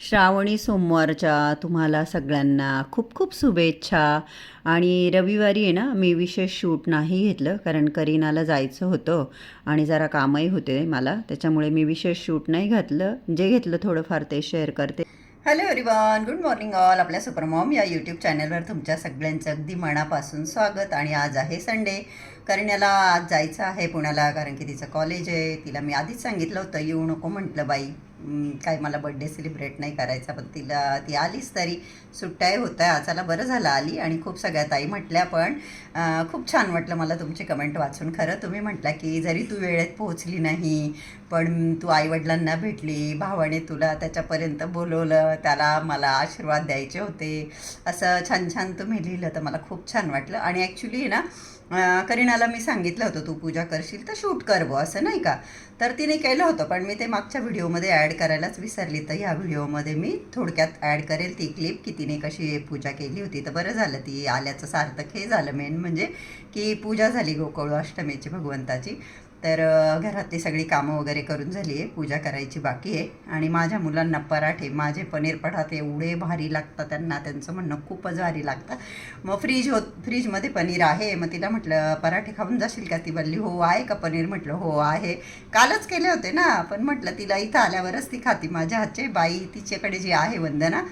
श्रावणी सोमवारच्या तुम्हाला सगळ्यांना खूप खूप शुभेच्छा. आणि रविवारी आहे ना मी विशेष शूट नाही घेतलं कारण करीनाला जायचं होतं आणि जरा कामही होते मला त्याच्यामुळे मी विशेष शूट नाही घातलं. जे घेतलं थोडंफार ते शेअर करते. Hello everyone good morning all आपल्या सुपरमॉम या यूट्यूब चॅनलवर तुमच्या सगळ्यांचं अगदी मनापासून स्वागत. आणि आज आहे संडे कारण याला आज जायचं आहे पुण्याला कारण की तिचं कॉलेज आहे. तिला मी आधीच सांगितलं होतं येऊ नको म्हटलं बाई. काय मला बड्डे सेलिब्रेट नाही करायचा पण तिला ती आलीच तरी सुट्ट्याही होत्या आचाला बरं झालं आली आणि खूप सगळ्या ताई म्हटल्या पण खूप छान वाटलं मला तुमचे कमेंट वाचून. खरं तुम्ही म्हटला की जरी तू वेळेत पोहोचली नाही पण तू आईवडिलांना भेटली भावाने तुला त्याच्यापर्यंत बोलवलं त्याला मला आशीर्वाद द्यायचे होते. असं छान छान तुम्ही लिहिलं तर मला खूप छान वाटलं. आणि ॲक्च्युली ना करीनाला मी सांगितलं होतं तू पूजा करशील तर शूट कर व असं नाही का? तर तिने केलं होतं पण मी ते मागच्या व्हिडिओमध्ये ॲड करायलाच विसरली. तर ह्या व्हिडिओमध्ये मी थोडक्यात ॲड करेल ती क्लिप की तिने कशी पूजा केली होती. तर बरं झालं ती आल्याचं सार्थक हे झालं मेन. म्हणजे की पूजा झाली गोकुळ अष्टमीची भगवंताची. तर घरातली सगळी कामं वगैरे करून झाली आहे पूजा करायची बाकी आहे. आणि माझ्या मुलांना पराठे माझे पनीर पराठे एवढे भारी लागतात त्यांना त्यांचं म्हणणं खूपच भारी लागतं. मग फ्रीज होत फ्रीजमध्ये पनीर आहे मग तिला म्हटलं पराठे खाऊन जाशील का? ती बोलली हो आहे का पनीर? म्हटलं हो आहे. कालच केले होते ना पण म्हटलं तिला इथं आल्यावरच ती खाती माझ्या हातचे बाई तिच्याकडे जी आहे वंदना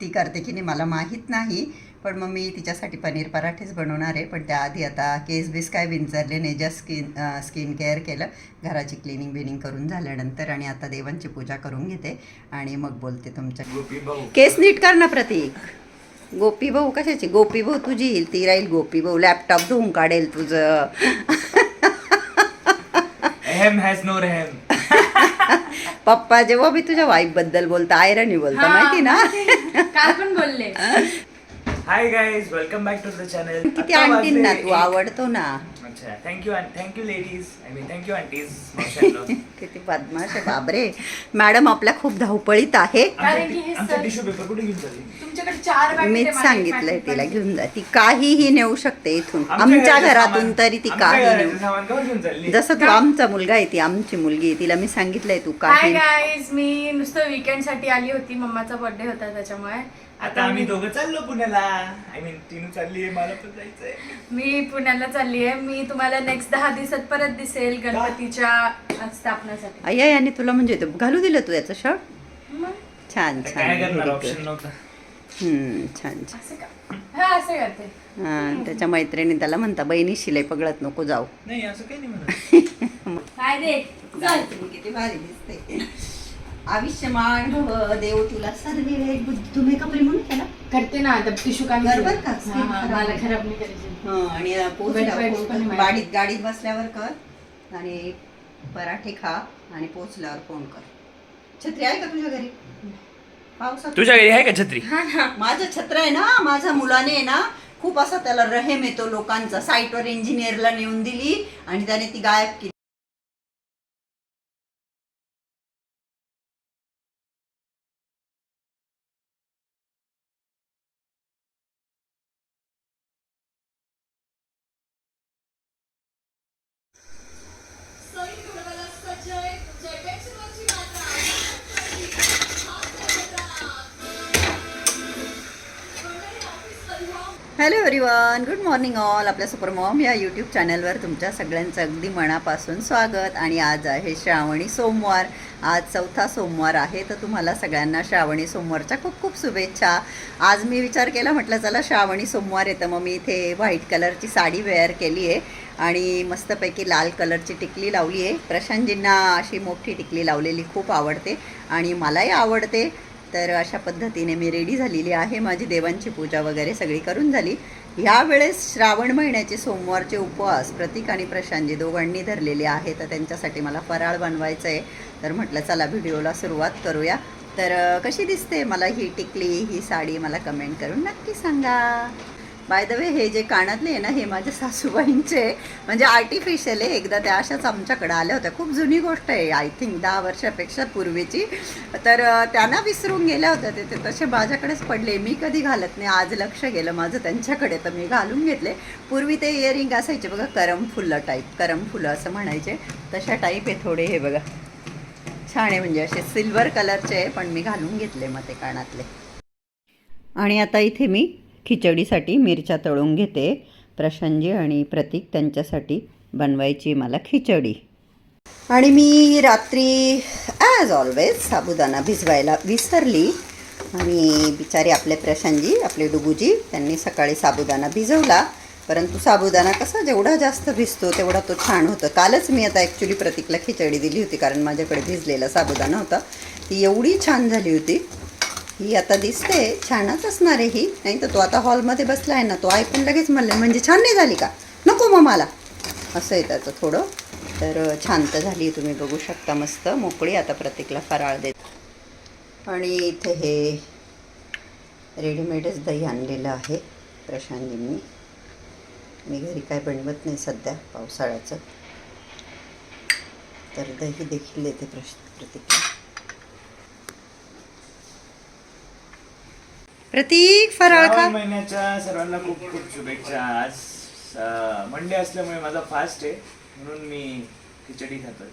ती करते की नाही मला माहीत नाही. पण मग मी तिच्यासाठी पनीर पराठेच बनवणार आहे. पण त्याआधी आता केस बीस काय विंचरले नाही. जस्ट स्किन स्किन केअर केलं. घराची क्लिनिंग बिनिंग करून झाल्यानंतर आणि आता देवांची पूजा करून घेते. आणि मग बोलते तुमच्या गोपी भाऊ. केस नीट कर ना प्रतीक. गोपी भाऊ कशाची? गोपी भाऊ तुझी येईल. ती राहील गोपी भाऊ. लॅपटॉप धुवून काढेल तुझं. नो पप्पा जेव्हा मी तुझ्या वाईफबद्दल बोलता आयराणी बोलता माहिती ना? काल पण बोलले. Hi guys welcome back to the channel किती आणतीन ना तू आवडतो ना. अच्छा thank you thank you ladies I mean thank you aunties किती बदमाश आहे बाबरे मॅडम आपल्या खूप धावपळीत आहे. कारण की हे सर- टिश्यू पेपर कुठे घेऊन चालली तुमच्याकडे चार packet मीच सांगितलंय तिला. घेऊन जा. ती काहीही नेऊ शकते इथून. आमच्या घरातून तरी ती काही जसं तू आमचा मुलगा आहे ती आमची मुलगी आहे तिला मी सांगितलंय तू काही गाईज मी नुसतं weekend साठी आली होती मम्माचा बर्थडे होता त्याच्यामुळे. आता आम्ही दोघं चाललो पुण्याला. आय मीन तिनू चालली आहे मला पण जायचंय. मी पुण्याला चालली आहे मी तुम्हाला नेक्स्ट दहा दिवसात परत दिसेल गणपतीच्या स्थापनेसाठी. अय्या याने तुला म्हणजे ते घालू दिलं तू याचं शर्ट छान छान. काय छान छान. असं का? हा असं करते. हा, त्याच्या मैत्रिणी त्याला म्हणता बहिणी शिलाई पगळत नको जाऊ. नाही असं काही नाही म्हणत. काय रे? चल. किती भारी दिसते आयुष्यमान भव देव तुला सर्व बुद्ध मेकअप म्हणून केला? करते ना आता टिशू काय बरोबर का? मला खराब नाही करायची. हं, आणि गाडीत गाडीत बसल्यावर कर आणि पराठे खा आणि पोचल्यावर फोन कर. छत्री आहे का तुझ्या घरी? पावसात तुझ्या घरी आहे का छत्री? माझं छत्र आहे ना माझ्या मुलाने आहे ना खूप असा त्याला रहेम येतो लोकांचा. साईटवर इंजिनियरला नेऊन दिली आणि त्याने ती गायब केली. Morning all. आपल्या सुपरमॉम या यूट्यूब चॅनलवर तुमच्या सगळ्यांचं अगदी मनापासून स्वागत. आणि आज आहे श्रावणी सोमवार. आज चौथा सोमवार आहे तर तुम्हाला सगळ्यांना श्रावणी सोमवारच्या खूप खूप शुभेच्छा. आज मी विचार केला म्हटलं चला श्रावणी सोमवार येतं. मग मी इथे व्हाईट कलरची साडी वेअर केली आहे आणि मस्तपैकी लाल कलरची टिकली लावली आहे. प्रशांतजींना अशी मोठी टिकली लावलेली खूप आवडते आणि मलाही आवडते. तर अशा पद्धतीने मी रेडी झालेली आहे. माझी देवांची पूजा वगैरे सगळी करून झाली. ह्या वेळेस श्रावण महिन्याचे सोमवारचे उपवास प्रतीक आणि प्रशांतजी दोघांनी धरलेले आहे तर त्यांच्यासाठी मला फराळ बनवायचं आहे तर म्हटलं चला व्हिडिओला सुरुवात करूया. तर कशी दिसते मला ही टिकली ही साडी? मला कमेंट करून नक्की सांगा. बाय द वे हे जे कानातले आहे ना हे माझ्या सासूबाईंचे म्हणजे आर्टिफिशियल आहे. एकदा त्या अशाच आमच्याकडे आल्या होत्या. खूप जुनी गोष्ट आहे. आय थिंक दहा वर्षापेक्षा पूर्वीची. तर त्यांना विसरून गेल्या होत्या ते. ते तसे माझ्याकडेच पडले. मी कधी घालत नाही. आज लक्ष गेलं माझं त्यांच्याकडे. तर मी घालून घेतले. पूर्वी ते इयरिंग असायचे बघा करम फुलं टाईप करम फुलं असं म्हणायचे. तशा टाईप आहे थोडे हे बघा. छान आहे म्हणजे असे सिल्वर कलरचे आहे पण मी घालून घेतले मग ते कानातले. आणि आता इथे मी खिचडीसाठी मिरच्या तळून घेते. प्रशांतजी आणि प्रतीक त्यांच्यासाठी बनवायची मला खिचडी. आणि मी रात्री ॲज ऑलवेज साबुदाणा भिजवायला विसरली. आणि बिचारे आपले प्रशांतजी आपले डुगूजी त्यांनी सकाळी साबुदाणा भिजवला. परंतु साबुदाणा कसा जेवढा जास्त भिजतो तेवढा तो छान होतं. कालच मी आता ॲक्च्युली प्रतीकला खिचडी दिली होती कारण माझ्याकडे भिजलेला साबुदाणा होता. ती एवढी छान झाली होती. ही आता दिसते छानच असणार आहे ही. नाही तर तो आता हॉलमध्ये बसला आहे ना तो ऐकून लगेच म्हणले म्हणजे छान नाही झाली का? नको मग मला. असं आहे त्याचं थोडं. तर छान तर झाली तुम्ही बघू शकता मस्त. मोकळी आता प्रत्येकला फराळ देत. आणि इथे हे रेडीमेडच दही आणलेलं आहे प्रशांतजींनी मी. घरी काय बनवत नाही सध्या पावसाळ्याचं. तर दही देखील येते प्रश प्रतीकला. प्रतीक फराळ श्रावण खा महिन्याच्या सर्वांना खूप खूप शुभेच्छा. आज मंडे असल्यामुळे माझा फास्ट आहे म्हणून मी खिचडी खातोय.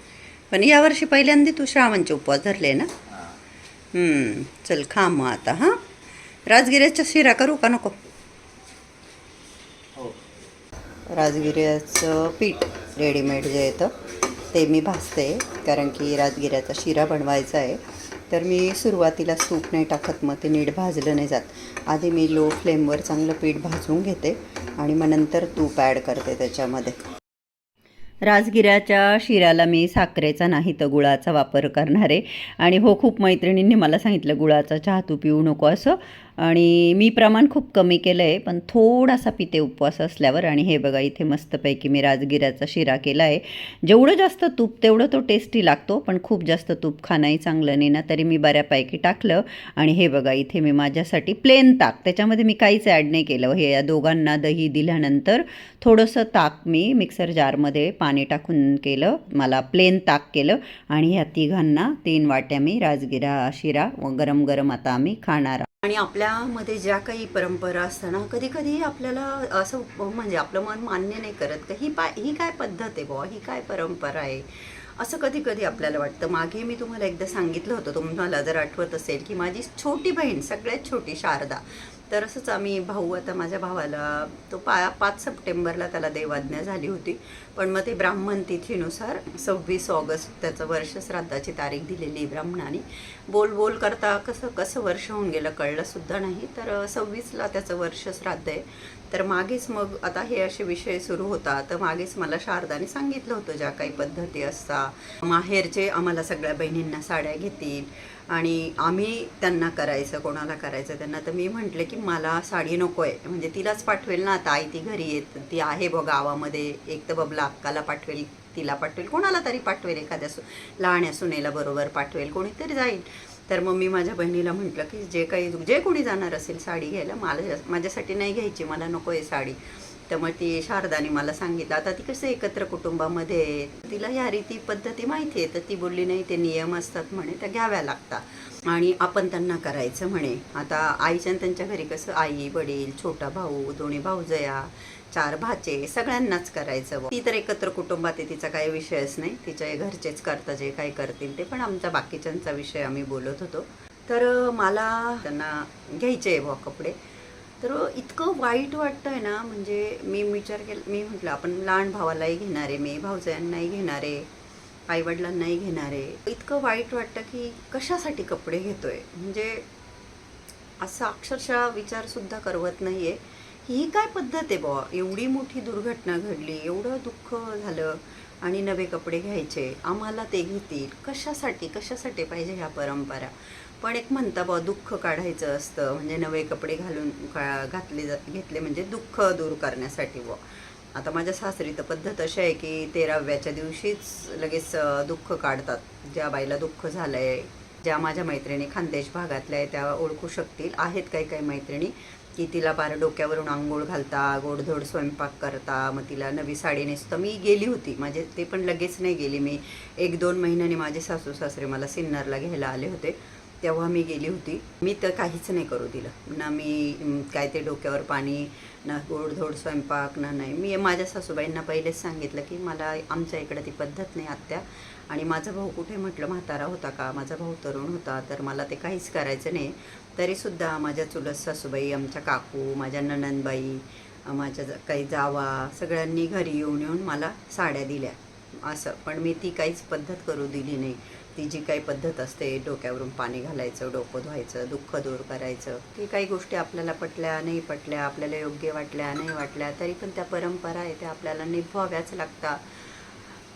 पण यावर्षी पहिल्यांदा तू श्रावणचे उपवास धरले ना? हा. हम्म, चल खा मग आता हां. राजगिऱ्याच्या शिरा करू का नको? हो. राजगिऱ्याचं पीठ रेडीमेड जे येतं ते मी भाजते कारण की राजगिऱ्याचा शिरा बनवायचा आहे. तर मी सुरुवातीला तूप नाही टाकत मग ते नीट भाजलं नाही जात. आधी मी लो फ्लेमवर चांगलं पीठ भाजून घेते आणि मग नंतर तूप ॲड करते त्याच्यामध्ये. राजगिऱ्याच्या शिऱ्याला मी साखरेचा नाही तर गुळाचा वापर करणार. आहे आणि हो खूप मैत्रिणींनी मला सांगितलं गुळाचा चहा तू पिऊ नको असं. आणि मी प्रमाण खूप कमी केलं आहे पण थोडासा पिते उपवास असल्यावर आणि हे बघा इथे मस्तपैकी मी राजगिऱ्याचा शिरा केला आहे जेवढं जास्त तूप तेवढं तो टेस्टी लागतो पण खूप जास्त तूप खाणंही चांगलं नाही ना तरी मी बऱ्यापैकी टाकलं. आणि हे बघा इथे मी माझ्यासाठी प्लेन ताक त्याच्यामध्ये मी काहीच ॲड नाही केलं. हे या दोघांना दही दिल्यानंतर थोडंसं ताक मी मिक्सर जारमध्ये पाणी टाकून केलं मला प्लेन ताक केलं. आणि ह्या तिघांना तीन वाट्या मी राजगिरा शिरा गरम गरम आता आम्ही खाणार आहोत. आणि आपल्यामध्ये ज्या काही परंपरा असतात ना कधी कधी आपल्याला असं म्हणजे आपलं मन मान्य नाही करत का ही पाय ही काय पद्धत आहे बुवा ही काय परंपरा आहे? असं कधी कधी आपल्याला वाटतं. मागे मी तुम्हाला एकदा सांगितलं होतं तुम्हाला जर आठवत असेल की माझी छोटी बहीण सगळ्यात छोटी शारदा तर असंच आम्ही भाऊ आता माझ्या भावाला तो पा पाच सप्टेंबरला त्याला देवाज्ञा झाली होती. पण मग ते ब्राह्मण तिथीनुसार सव्वीस ऑगस्ट त्याचं वर्ष श्राद्धाची तारीख दिलेली ब्राह्मणाने. बोल बोल करता कसं कसं वर्ष होऊन गेलं कळलं सुद्धा नाही. तर सव्वीसला त्याचं वर्ष श्राद्ध आहे. तर मागेच मग आता हे असे विषय सुरू होता तर मागेच मला शारदाने सांगितलं होतं ज्या काही पद्धती असतात माहेरचे आम्हाला सगळ्या बहिणींना साड्या घेतील आणि आम्ही त्यांना करायचं कोणाला करायचं त्यांना तर मी म्हटले की मला साडी नको आहे. म्हणजे तिलाच पाठवेल ना आता आई ती घरी येत ती आहे बघ गावामध्ये. एक तर बबला अक्काला पाठवेल तिला पाठवेल कोणाला तरी पाठवेल एखाद्या सु लहाण्या सुनेला बरोबर पाठवेल कोणीतरी जाईल. तर मग मी माझ्या बहिणीला म्हटलं की जे काही जे कोणी जाणार असेल साडी घ्यायला मला माझ्यासाठी नाही घ्यायची मला नको आहे साडी. तर मग ती शारदाने मला सांगितलं आता ती कसं एकत्र कुटुंबामध्ये तिला ह्या रीती पद्धती माहिती आहे तर ती बोलली नाही ते नियम असतात म्हणे त्या घ्याव्या लागतात. आणि आपण त्यांना करायचं म्हणे. आता आईच्या आणि त्यांच्या घरी कसं आई वडील छोटा भाऊ दोन्ही भाऊजया चार भाचे सगळ्यांनाच करायचं ती तर एकत्र कुटुंबात आहे तिचा काही विषयच नाही. तिच्या घरचेच करता जे काही करतील ते. पण आमचा बाकीच्यांचा विषय आम्ही बोलत होतो. तर मला त्यांना घ्यायचे आहे बुवा कपडे. तर इतकं वाईट वाटतंय ना म्हणजे मी विचार केला मी म्हटलं आपण लहान भावालाही घेणार आहे मी भाऊजयांनाही घेणार आहे आईवडिलांनाही घेणार. आहे इतकं वाईट वाटतं की कशासाठी कपडे घेतोय? म्हणजे असा अक्षरशः विचारसुद्धा करवत नाही आहे ही काय पद्धत आहे बुवा? एवढी मोठी दुर्घटना घडली एवढं दुःख झालं आणि नवे कपडे घ्यायचे आम्हाला ते घेतील. कशासाठी? कशासाठी पाहिजे ह्या परंपरा? पण एक म्हणता बुवा दुःख काढायचं असतं. म्हणजे नवे कपडे घालून का घातले जा घेतले म्हणजे दुःख दूर करण्यासाठी बुवा. आता माझ्या सासरी तर पद्धत अशी आहे की तेराव्याच्या दिवशीच लगेच दुःख काढतात. ज्या बाईला दुःख झालं आहे ज्या माझ्या मैत्रिणी खानदेश भागातल्या आहे त्या ओळखू शकतील. आहेत काही काही मैत्रिणी. की तिला पार डोक्यावरून आंघोळ घालता गोडधोड स्वयंपाक करता मग तिला नवी साडी नेसतं. मी गेली होती. माझे ते पण लगेच नाही गेली. मी एक दोन महिन्याने माझे सासू सासरे मला सिन्नरला घ्यायला आले होते. तेव्हा मी गेली होती. मी तर काहीच नाही करू दिलं. ना मी काय ते डोक्यावर पाणी ना गोडधोड स्वयंपाक ना नाही. मी माझ्या सासूबाईंना पहिलेच सांगितलं की मला आमच्या इकडं ती पद्धत नाही आत्या. आणि माझा भाऊ कुठे म्हटलं म्हातारा होता का? माझा भाऊ तरुण होता तर मला ते काहीच करायचं नाही. तरीसुद्धा माझ्या चुलत सासूबाई आमच्या काकू माझ्या ननंदबाई माझ्या ज- काही जावा सगळ्यांनी घरी येऊन येऊन मला साड्या दिल्या. असं. पण मी ती काहीच पद्धत करू दिली नाही. ती जी काही पद्धत असते डोक्यावरून पाणी घालायचं डोकं धुवायचं दुःख दूर करायचं ती काही गोष्टी आपल्याला पटल्या नाही पटल्या आपल्याला योग्य वाटल्या नाही वाटल्या तरी पण त्या परंपरा आहे त्या आपल्याला निभवाव्याच लागतात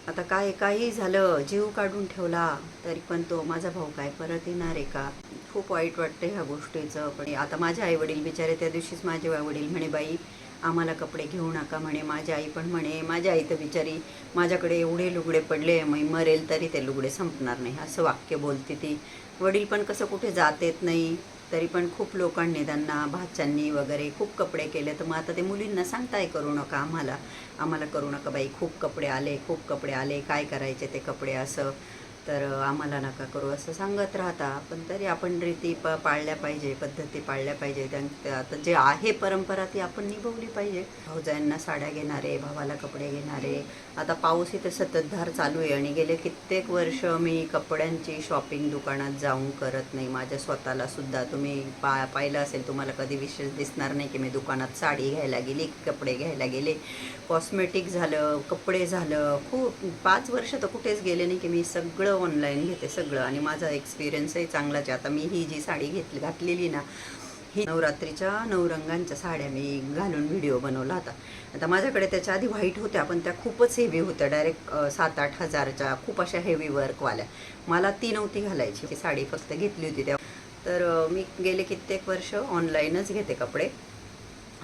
आता काय काही झालं जीव काढून ठेवला तरी पण तो माझा भाऊ काय परत येणार आहे का? खूप वाईट वाटतं ह्या गोष्टीचं. पण आता माझे आई वडील बिचारे त्या दिवशीच माझे वडील म्हणे बाई आम्हाला कपडे घेऊ नका म्हणे. माझी आई पण म्हणे माझी आई तर बिचारी माझ्याकडे एवढे लुगडे पडले मी मरेल तरी ते लुगडे संपणार नाही असं वाक्य बोलते ती. वडील पण कसं कुठे जात येत नाही. तरी पण खूप लोकांनी त्यांना भाच्यांनी वगैरे खूप कपडे केले. तर मग आता ते मुलींना सांगताय करू नका आम्हाला. आम्हाला करू नका बाई. खूप कपडे आले खूप कपडे आले. काय करायचे ते कपडे असं. तर आम्हाला नका करू असं सांगत राहता. पण तरी आपण रीती प पाळल्या पाहिजे पद्धती पाळल्या पाहिजे. त्यां त्या- आता जे आहे परंपरा ती आपण निभवली पाहिजे. भाऊजांना साड्या घेणारे भावाला कपडे घेणारे. आता पाऊस इथे सततधार चालू आहे आणि गेले कित्येक वर्ष मी कपड्यांची शॉपिंग दुकानात जाऊन करत नाही. माझ्या स्वतःला सुद्धा तुम्ही पा पाहिलं असेल तुम्हाला कधी विशेष दिसणार नाही की मी दुकानात साडी घ्यायला गेली कपडे घ्यायला गेले. कॉस्मेटिक झालं कपडे झालं. खूप पाच वर्ष तर कुठेच गेले नाही की मी सगळं ऑनलाईन घेते सगळं आणि माझा एक्सपिरियन्सही चांगलाच आहे. आता मी ही जी साडी घेतली घातलेली ना ही नवरात्रीच्या नऊ रंगांच्या साड्या मी घालून व्हिडिओ बनवला होता. आता माझ्याकडे त्याच्या आधी व्हाईट होत्या पण त्या खूपच हेवी होत्या. डायरेक्ट सात आठ हजारच्या खूप अशा हेवी वर्कवाल्या मला ती नव्हती घालायची. ती साडी फक्त घेतली होती त्या तर मी गेले कित्येक वर्ष ऑनलाईनच घेते कपडे.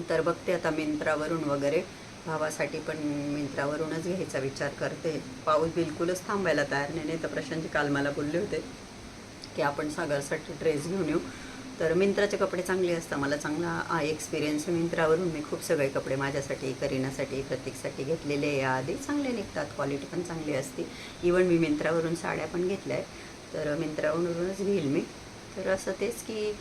तर बघते आता मिंत्रावरून वगैरे. भावासाठी पण मिंत्रावरूनच घ्यायचा विचार करते. पाऊस बिलकुलच थांबायला तयार नाही नाही तर प्रशांतजी काल मला बोलले होते की आपण सागरसाठी ड्रेस घेऊन येऊ. तर मिंत्राचे कपडे चांगले असतात मला चांगला हा एक्सपिरियन्स मिंत्रावरून. मी खूप सगळे कपडे माझ्यासाठी करीनासाठी प्रतीकसाठी घेतलेले आहे. आधी चांगले निघतात क्वालिटी पण चांगली असते. इवन मी मिंत्रावरून साड्या पण घेतल्या आहे तर मिंत्रावरूनच घेईल मी. तर असं तेच की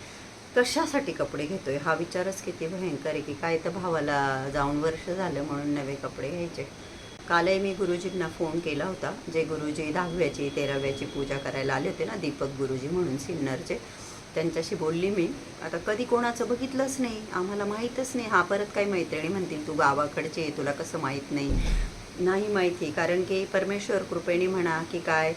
कशासाठी कपडे घेतोय? हा विचारच किती भयंकर आहे की काय तर भावाला जाऊन वर्ष झालं म्हणून नवे कपडे घ्यायचे. कालही मी गुरुजींना फोन केला होता. जे गुरुजी दहाव्याची तेराव्याची पूजा करायला आले होते ना दीपक गुरुजी म्हणून सिन्नरचे. त्यांच्याशी बोलली मी. आता कधी कोणाचं बघितलंच नाही. आम्हाला माहीतच नाही. हा परत काही मैत्रिणी म्हणतील तू गावाकडची आहे, तुला कसं माहीत नाही? नाही माहिती. कारण की परमेश्वर कृपेने म्हणा की काय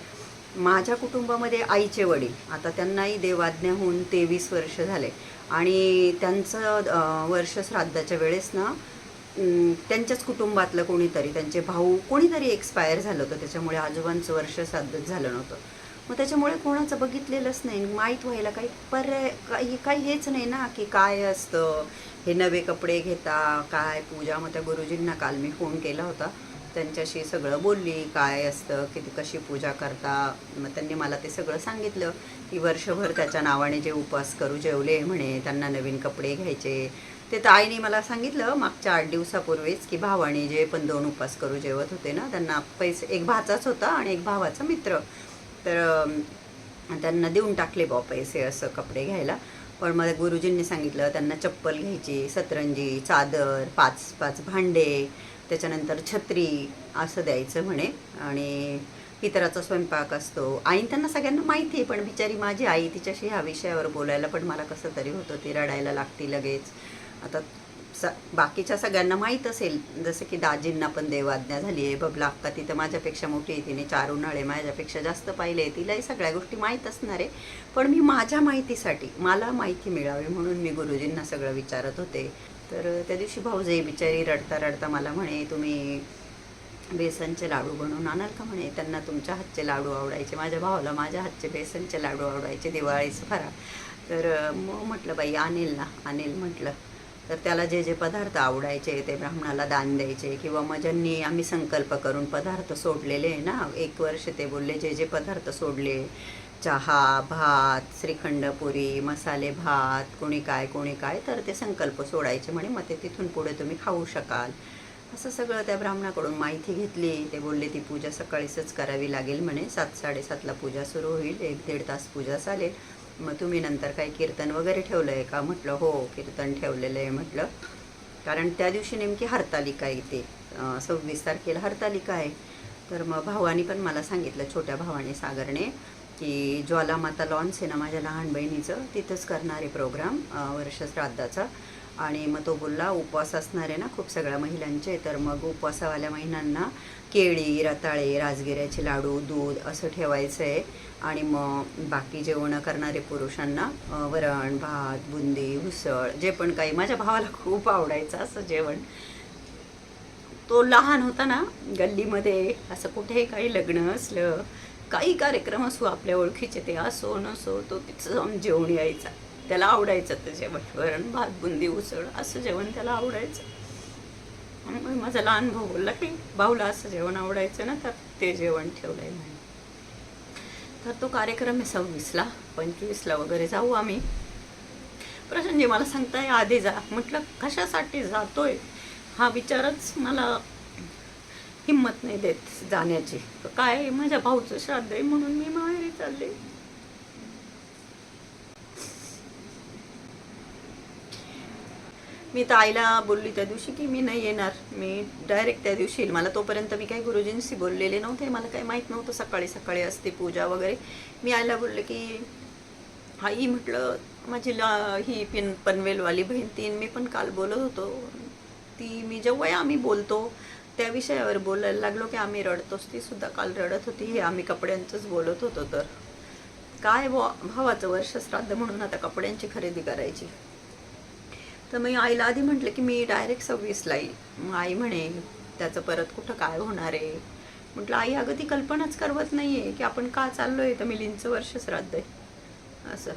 माझ्या कुटुंबामध्ये आईचे वडील आता त्यांनाही देवाज्ञा होऊन तेवीस वर्ष झाले. आणि त्यांचं वर्ष श्राद्धाच्या वेळेस ना त्यांच्याच कुटुंबातलं कोणीतरी त्यांचे भाऊ कोणीतरी एक्सपायर झालं होतं. त्याच्यामुळे आजोबांचं वर्ष श्राद्धच झालं नव्हतं. मग त्याच्यामुळे कोणाचं बघितलेलंच नाही. माहीत व्हायला काही पर्याय काही काही हेच नाही ना की काय असतं. हे नवे कपडे घेता काय पूजा. मग त्या गुरुजींना काल मी फोन केला होता. त्यांच्याशी सगळं बोलली काय असतं किती कशी पूजा करता मग त्यांनी मला ते सगळं सांगितलं की वर्षभर त्याच्या नावाने जे उपवास करू जेवले म्हणे त्यांना नवीन कपडे घ्यायचे. ते तर आईने मला सांगितलं मागच्या आठ दिवसापूर्वीच की भावाने जे पण दोन उपास करू जेवत होते ना त्यांना पैसे एक भाचाच होता आणि एक भावाचा मित्र. तर त्यांना देऊन टाकले बा पैसे असं कपडे घ्यायला. पण मला गुरुजींनी सांगितलं त्यांना चप्पल घ्यायची सतरंजी चादर पाच पाच भांडे त्याच्यानंतर छत्री असं द्यायचं म्हणे. आणि इतराचा स्वयंपाक असतो. आई त्यांना सगळ्यांना माहिती आहे पण बिचारी माझी आई तिच्याशी ह्या विषयावर बोलायला पण मला कसं तरी होतं ती रडायला लागती लगेच. आता स बाकीच्या सगळ्यांना माहीत असेल जसं की दाजींना पण देवाज्ञा झाली आहे. बबला अक्का तिथं माझ्यापेक्षा मोठी आहे तिने चार उन्हाळे माझ्यापेक्षा जास्त पाहिले तिलाही सगळ्या गोष्टी माहीत असणार आहे. पण मी माझ्या माहितीसाठी मला माहिती मिळावी म्हणून मी गुरुजींना सगळं विचारत होते. तर त्या दिवशी भाऊजाई बिचारी रडता रडता मला म्हणे तुम्ही बेसनचे लाडू बनवून आणाल का? म्हणे त्यांना तुमच्या हातचे लाडू आवडायचे माझ्या भावाला माझ्या हातचे बेसनचे लाडू आवडायचे दिवाळीचं फरा तर मग म्हटलं बाई आणेल ना. आणेल म्हटलं. तर त्याला जे जे पदार्थ आवडायचे ते ब्राह्मणाला दान द्यायचे किंवा मग ज्यांनी आम्ही संकल्प करून पदार्थ सोडलेले आहे ना एक वर्ष ते बोलले जे जे पदार्थ सोडले चहा भात श्रीखंड पुरी मसाले भात कोणी काय कोणी काय तर ते संकल्प सोडायचे म्हणे मग ते तिथून पुढे तुम्ही खाऊ शकाल. असं सगळं त्या ब्राह्मणाकडून माहिती घेतली. ते बोलले ती पूजा सकाळीच करावी लागेल म्हणे. सात साडेसातला पूजा सुरू होईल. एक दीड तास पूजा चालेल. मग तुम्ही नंतर काही कीर्तन वगैरे ठेवलं आहे का? म्हटलं हो कीर्तन ठेवलेलं आहे म्हटलं. कारण त्या दिवशी नेमकी हरतालिका येते. सव्वीस तारखेला हरतालिका आहे. तर मग भावाने पण मला सांगितलं छोट्या भावाने सागरने की ज्वालामाता लॉन्स आहे ना माझ्या लहान बहिणीचं तिथंच करणार आहे प्रोग्राम वर्ष श्राद्धाचा. आणि मग तो बोलला उपवास असणार आहे ना खूप सगळ्या महिलांचे तर मग उपवासावाल्या महिलांना केळी रताळे राजगिऱ्याचे लाडू दूध असं ठेवायचं आहे आणि मग बाकी जेवणं करणारे पुरुषांना वरण भात बुंदी उसळ जे पण काही माझ्या भावाला खूप आवडायचं असं जेवण. तो लहान होता ना गल्लीमध्ये असं कुठेही काही लग्न असलं काही कार्यक्रम असो आपल्या ओळखीचे ते असो नसो तो तिथं जाऊन जेवण यायचा. त्याला आवडायचं ते जेवण. वरण भात बुंदी उसळ असं जेवण त्याला आवडायचं. मग माझा लहान भाऊ बोलला की भाऊला असं जेवण आवडायचं ना तर ते जेवण ठेवलंय म्हणे. तर तो कार्यक्रम आहे सव्वीसला पंचवीसला वगैरे जाऊ आम्ही. प्रशांतजी मला सांगताय आधी जा. म्हटलं कशासाठी जातोय? हा विचारच मला हिंमत नाही देत जाण्याची. काय माझ्या भाऊचं श्राद्ध आहे म्हणून मी माहेरी चालले. मी तर आईला बोलली त्या दिवशी की मी नाही येणार. मी डायरेक्ट त्या दिवशी येईल. मला तोपर्यंत मी काही गुरुजींशी बोललेले नव्हते. मला काही माहीत नव्हतं. सकाळी सकाळी असते पूजा वगैरे. मी आईला बोलले की आई म्हटलं माझी ला ही पिन पनवेलवाली बहीण तीन मी पण काल बोलत होतो. ती मी जेव्हा आम्ही बोलतो त्या विषयावर बोलायला लागलो की आम्ही रडतोच. ती सुद्धा काल रडत होती. हे आम्ही कपड्यांचंच बोलत होतो तर. काय बुवा भावाचं वर्ष श्राद्ध म्हणून आता कपड्यांची खरेदी करायची. तर मी आईला आधी म्हटलं की मी डायरेक्ट सव्वीसला येईल. मग आई म्हणे त्याचं परत कुठं काय होणार आहे? म्हटलं आई अगं ती कल्पनाच करवत नाही आहे की आपण का चाललो आहे तर मिलींचं वर्ष श्राद्ध आहे. असं.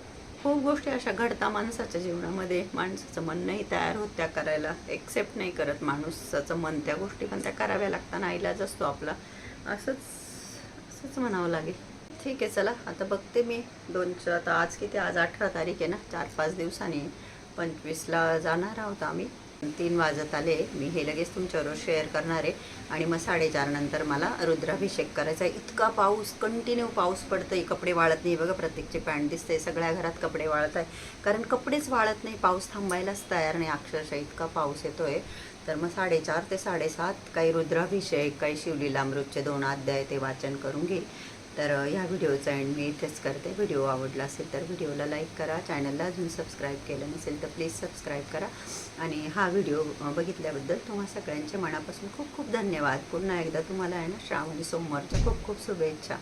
खूप गोष्टी अशा घडता माणसाच्या जीवनामध्ये. माणसाचं मन नाही तयार होत त्या करायला. एक्सेप्ट नाही करत माणूसाचं मन. त्या गोष्टी पण त्या कराव्या लागतात ना इलाज असतो आपला. असंच असंच म्हणावं लागेल. ठीक आहे चला. आता बघते मी दोन आता आज किती? आज अठरा तारीख आहे ना. चार पाच दिवसांनी पंचवीसला जाणार आहोत आम्ही. तीन वाजत आले. मी हे लगेच तुमच्याबरोबर शेअर करणार आहे. आणि मग साडेचार नंतर मला रुद्राभिषेक करायचा आहे. इतका पाऊस कंटिन्यू पाऊस पडतोय. कपडे वाळत नाही. बघा प्रत्येकची पॅन्ट दिसते सगळ्या घरात कपडे वाळत आहे. कारण कपडेच वाळत नाही. पाऊस थांबायलाच तयार नाही. अक्षरशः इतका पाऊस येतोय. तर मग साडेचार ते साडेसात काही रुद्राभिषेक काही शिवलीलामृतचे दोन अध्याय ते वाचन करून घेईल. तर ह्या व्हिडिओचा एंड मी इथेच करते. व्हिडिओ आवडला असेल तर व्हिडिओला लाईक करा. चॅनलला अजून सबस्क्राईब केलं नसेल तर प्लीज सबस्क्राईब करा. आणि हा व्हिडिओ बघितल्याबद्दल तुम्हा सगळ्यांच्या मनापासून खूप खूप धन्यवाद. पुन्हा एकदा तुम्हाला आहे ना श्रावणी सोमवारच्या खूप खूप शुभेच्छा.